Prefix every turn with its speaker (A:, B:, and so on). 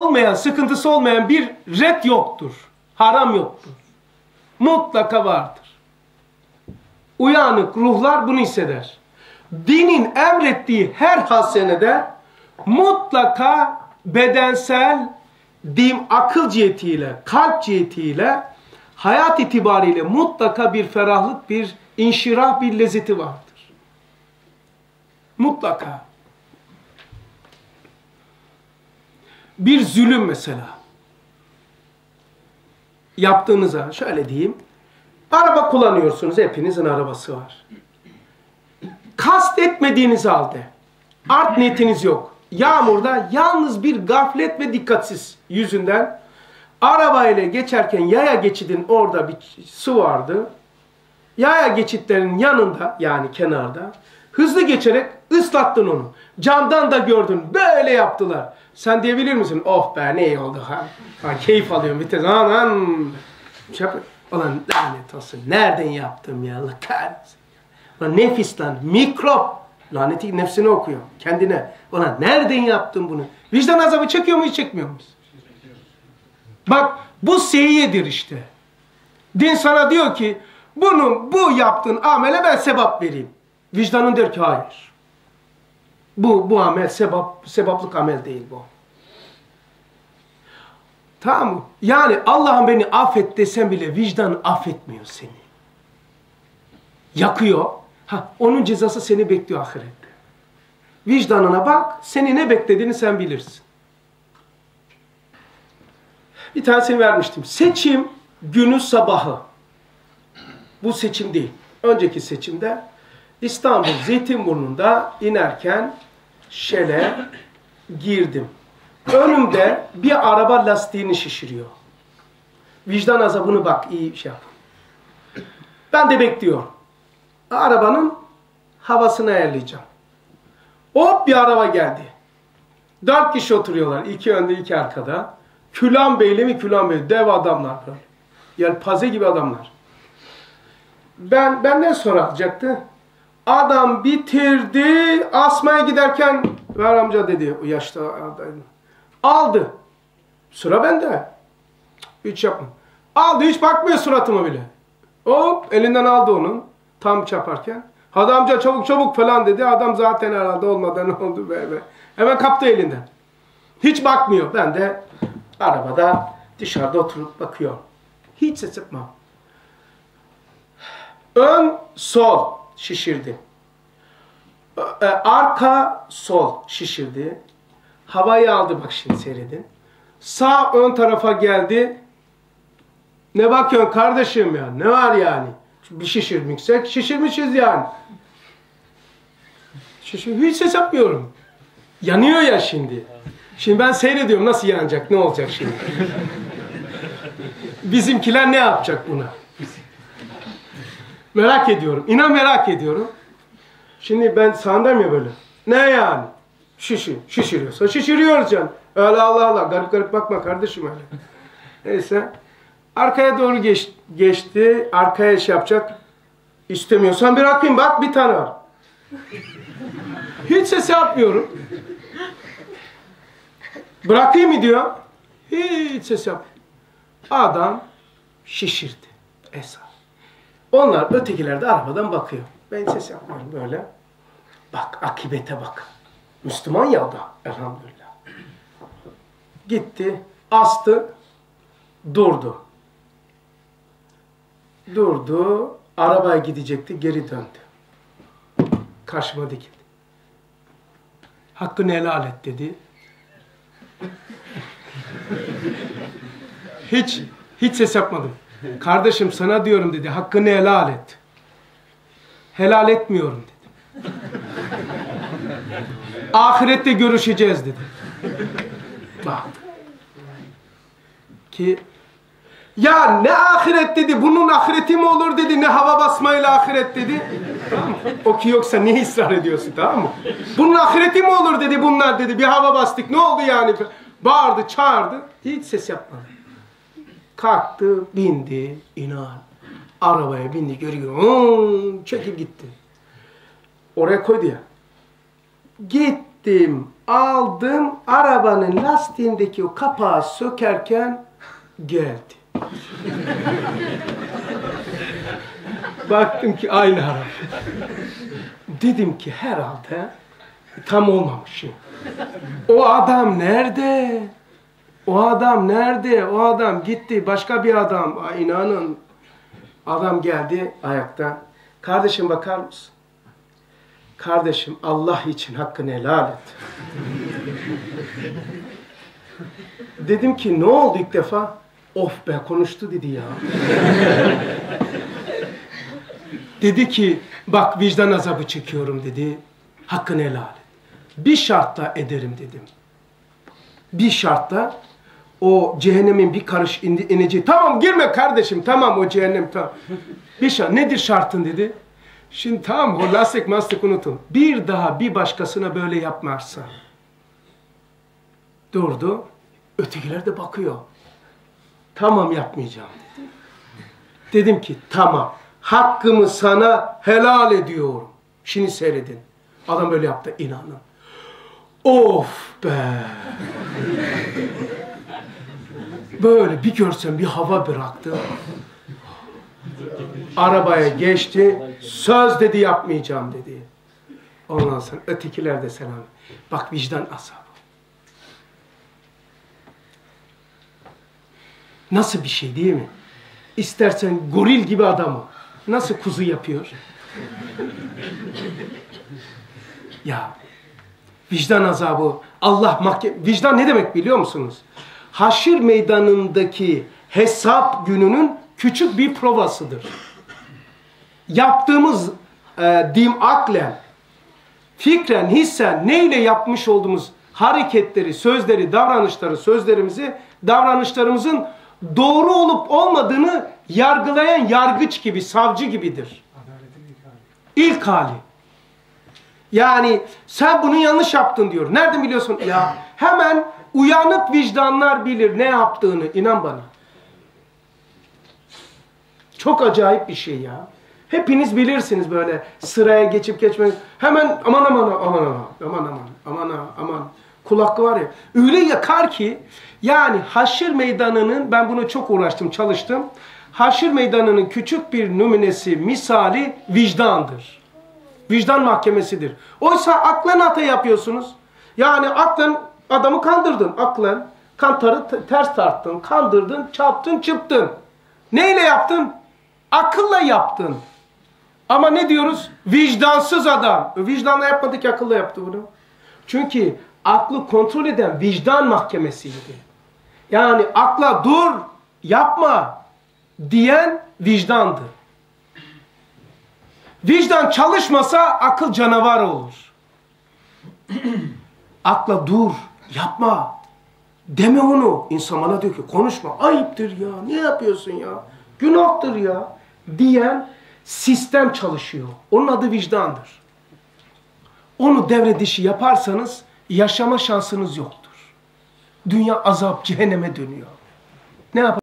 A: olmayan, sıkıntısı olmayan bir red yoktur. Haram yoktur. Mutlaka vardır. Uyanık ruhlar bunu hisseder. Dinin emrettiği her hasenede mutlaka bedensel, dim akıl cihetiyle, kalp cihetiyle, hayat itibariyle mutlaka bir ferahlık, bir inşirah, bir lezzeti vardır. Mutlaka. Bir zulüm mesela. Yaptığınıza şöyle diyeyim. Araba kullanıyorsunuz. Hepinizin arabası var. Kast etmediğiniz halde art niyetiniz yok. Yağmurda yalnız bir gaflet ve dikkatsiz yüzünden arabayla geçerken yaya geçidin orada bir su vardı. Yaya geçitlerin yanında yani kenarda hızlı geçerek ıslattın onu. Camdan da gördün. Böyle yaptılar. Sen diyebilir misin? Oh be ne iyi oldu ha. ha keyif alıyorum vites. Aman. Şey yap- Ulan lanet olsun. Nereden yaptım ya? Allah kahretsin. Nefis lan. Mikrop. Laneti nefsine okuyor. Kendine. Ulan nereden yaptın bunu? Vicdan azabı çekiyor mu hiç çekmiyor musun? Bak bu seyyedir işte. Din sana diyor ki bunun bu yaptığın amele ben sebap vereyim. Vicdanın der ki hayır. Bu bu amel sebap sebaplık amel değil bu. Tamam mı? Yani Allah'ım beni affet desem bile vicdan affetmiyor seni. Yakıyor. Ha, onun cezası seni bekliyor ahirette. Vicdanına bak, seni ne beklediğini sen bilirsin. Bir tanesini vermiştim. Seçim günü sabahı. Bu seçim değil. Önceki seçimde İstanbul Zeytinburnu'nda inerken Şel'e girdim. Önümde bir araba lastiğini şişiriyor. Vicdan azabını bak iyi şey yap. Ben de bekliyorum. Arabanın havasını ayarlayacağım. Hop bir araba geldi. Dört kişi oturuyorlar. iki önde iki arkada. Külan Beyli mi Külan Beyli? Dev adamlar. Yani paze gibi adamlar. Ben benden sonra alacaktı. Adam bitirdi. Asmaya giderken ver amca dedi. O yaşta. Aldı. Sıra bende. Hiç yapma. Aldı hiç bakmıyor suratıma bile. Hop elinden aldı onun. Tam çaparken. Hadi amca çabuk çabuk falan dedi. Adam zaten herhalde olmadan oldu böyle. Hemen kaptı elinden. Hiç bakmıyor. Ben de arabada dışarıda oturup bakıyorum. Hiç ses yapmam. Ön sol şişirdi. E, Arka sol şişirdi. Havayı aldı bak şimdi seyredin. Sağ ön tarafa geldi. Ne bakıyorsun kardeşim ya? Ne var yani? Bir şişirmişsek şişirmişiz yani. Şişir, hiç ses yapmıyorum. Yanıyor ya şimdi. Şimdi ben seyrediyorum nasıl yanacak, ne olacak şimdi? Bizimkiler ne yapacak buna? Merak ediyorum. İnan merak ediyorum. Şimdi ben sandam ya böyle. Ne yani? Şişir, şişiriyorsa şişiriyoruz can. Öyle Allah Allah. Garip garip bakma kardeşim öyle. Neyse. Arkaya doğru geç, geçti. Arkaya şey yapacak. İstemiyorsan bırakayım. Bak bir tane var. Hiç ses yapmıyorum. Bırakayım mı diyor. Hiç ses yap. Adam şişirdi. Esas. Onlar ötekiler de arabadan bakıyor. Ben ses yapmıyorum böyle. Bak akibete bak. Müslüman ya da elhamdülillah. Gitti, astı, durdu. Durdu, arabaya gidecekti, geri döndü. Karşıma dikildi. Hakkını helal et dedi. Hiç, hiç ses yapmadım. Kardeşim sana diyorum dedi, hakkını helal et. Helal etmiyorum dedi. Ahirette görüşeceğiz dedi. Ki ya ne ahiret dedi, bunun ahireti mi olur dedi, ne hava basmayla ahiret dedi. O ki yoksa niye ısrar ediyorsun tamam mı? Bunun ahireti mi olur dedi bunlar dedi, bir hava bastık ne oldu yani? Bağırdı, çağırdı, hiç ses yapmadı. Kalktı, bindi, inan. Arabaya bindi, görüyor, hmm, çekip gitti. Oraya koydu ya. Gittim, aldım arabanın lastiğindeki o kapağı sökerken geldi. Baktım ki aynı araba. Dedim ki herhalde tam olmamışım. O adam nerede? O adam nerede? O adam gitti. Başka bir adam. Ay, inanın. Adam geldi ayakta. Kardeşim bakar mısın? Kardeşim Allah için hakkını helal et. Dedim ki ne oldu ilk defa? Of be konuştu dedi ya. dedi ki bak vicdan azabı çekiyorum dedi. Hakkını helal et. Bir şartla ederim dedim. Bir şartla o cehennemin bir karış indi, ineceği. Tamam girme kardeşim tamam o cehennem tamam. Bir şart. Nedir şartın dedi. Şimdi tamam o lastik mastik unutun. Bir daha bir başkasına böyle yapmazsa. Durdu. Ötekiler de bakıyor. Tamam yapmayacağım dedi. Dedim ki tamam. Hakkımı sana helal ediyorum. Şimdi seyredin. Adam böyle yaptı inanın. Of be. Böyle bir görsem bir hava bıraktı. Arabaya geçti. Söz dedi yapmayacağım dedi. Ondan sonra ötekiler de selam. Bak vicdan azabı. Nasıl bir şey değil mi? İstersen goril gibi adamı. Nasıl kuzu yapıyor? ya vicdan azabı Allah mahkeme vicdan ne demek biliyor musunuz? Haşir meydanındaki hesap gününün küçük bir provasıdır. Yaptığımız e, dim aklen, fikren, hissen neyle yapmış olduğumuz hareketleri, sözleri, davranışları, sözlerimizi, davranışlarımızın doğru olup olmadığını yargılayan yargıç gibi, savcı gibidir. İlk hali. Yani sen bunu yanlış yaptın diyor. Nereden biliyorsun? Ya hemen uyanık vicdanlar bilir ne yaptığını. inan bana. Çok acayip bir şey ya. Hepiniz bilirsiniz böyle sıraya geçip geçmek. Hemen aman aman aman aman aman aman aman aman kulak var ya. Öyle yakar ki yani haşir meydanının ben bunu çok uğraştım çalıştım. Haşir meydanının küçük bir numunesi misali vicdandır. Vicdan mahkemesidir. Oysa aklen hata yapıyorsunuz. Yani aklen adamı kandırdın. Aklen kantarı ters tarttın, kandırdın, çarptın, çıptın. Neyle yaptın? Akılla yaptın. Ama ne diyoruz? Vicdansız adam. Vicdanla yapmadı ki akılla yaptı bunu. Çünkü aklı kontrol eden vicdan mahkemesiydi. Yani akla dur, yapma diyen vicdandı. Vicdan çalışmasa akıl canavar olur. Akla dur, yapma. Deme onu. İnsan bana diyor ki konuşma. Ayıptır ya. Ne yapıyorsun ya? Günahtır ya. Diyen sistem çalışıyor. Onun adı vicdandır. Onu devre dışı yaparsanız yaşama şansınız yoktur. Dünya azap, cehenneme dönüyor. Ne yapar?